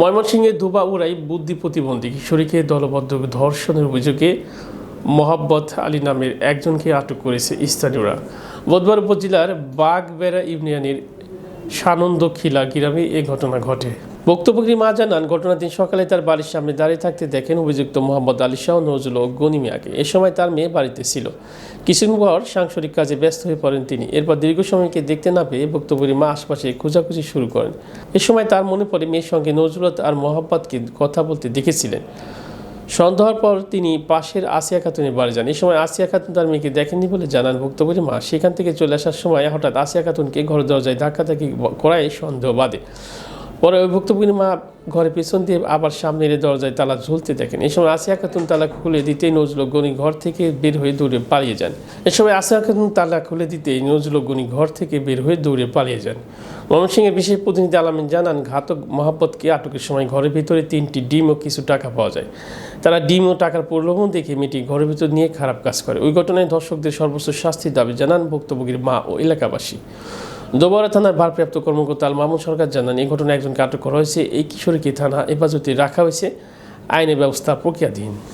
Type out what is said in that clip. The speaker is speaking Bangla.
ময়মনসিংহের ধোবা উড়াই বুদ্ধি প্রতিবন্ধী কিশোরীকে দলবদ্ধ ধর্ষণের অভিযোগে মোহাব্বত আলী নামের একজনকে আটক করেছে স্থানীয়রা। বুধবার উপজেলার বাগবেড়া ইউনিয়নের সানন্দ খিলা গ্রামে এ ঘটনা ঘটে। বক্তব্যকারী মা জানান, ঘটনার দিন সকালে তার বাড়ির সামনে দাঁড়িয়ে থাকতে দেখেন অভিযুক্ত মোহাম্মদ আলী শাহ, নজরুল গনি মিয়াকে। এ সময় তার মেয়ে বাড়িতে ছিল। কিছুদিন পর সাংসারিক কাজে ব্যস্ত হয়ে পড়েন তিনি। এরপর দীর্ঘ সময়কে দেখতে না পেয়ে বক্তব্যকারী মা আশপাশে খোঁজাখুঁজি শুরু করেন। এ সময় তার মনে পড়ে মেয়ের সঙ্গে নজরুলত আর মোহাম্মদকে কথা বলতে দেখেছিলেন। সন্ধ্যার পর তিনি পাশের আসিয়া খাতুনের বাড়ি যান। এই সময় আসিয়া খাতুন তার মেয়েকে দেখেননি বলে জানান ভুক্তভোগী মা। সেখান থেকে চলে আসার সময় হঠাৎ আসিয়া খাতুনকে ঘর দরজায় ধাক্কাধাক্কি করায় সন্দেহ বাদে পরে ওই ভুক্তভোগী মা ঘরের পেছন দিয়ে আবার সামনের দরজায় তালা ঝুলতে দেখেন। এই সময় আসিয়া খাতুন তালা খুলে দিতেই নজরুল গনি ঘর থেকে বের হয়ে দৌড়ে পালিয়ে যান। এ সময় আসিয়া খাতুন তালা খুলে দিতেই নজরুল গনি ঘর থেকে বের হয়ে দৌড়ে পালিয়ে যান। ময়মনসিংহের বিশেষ প্রতিনিধি আলামিন জানান, ঘাতক মোহাম্মদকে আটকের সময় ঘরের ভিতরে তিনটি ডিম ও কিছু টাকা পাওয়া যায়। তারা ডিম ও টাকার প্রলোভন দেখে মেয়েটি ঘরের ভিতর নিয়ে খারাপ কাজ করে। ওই ঘটনায় দর্শকদের সর্বোচ্চ শাস্তির দাবি জানান ভুক্তভোগীর মা ও এলাকাবাসী। দোবারা থানার ভারপ্রাপ্ত কর্মকর্তা আল মামুন সরকার জানান, এই ঘটনায় একজনকে আটক করা হয়েছে। এই কিশোরীকে থানা হেফাজতে রাখা হয়েছে। আইনের ব্যবস্থা প্রক্রিয়াধীন।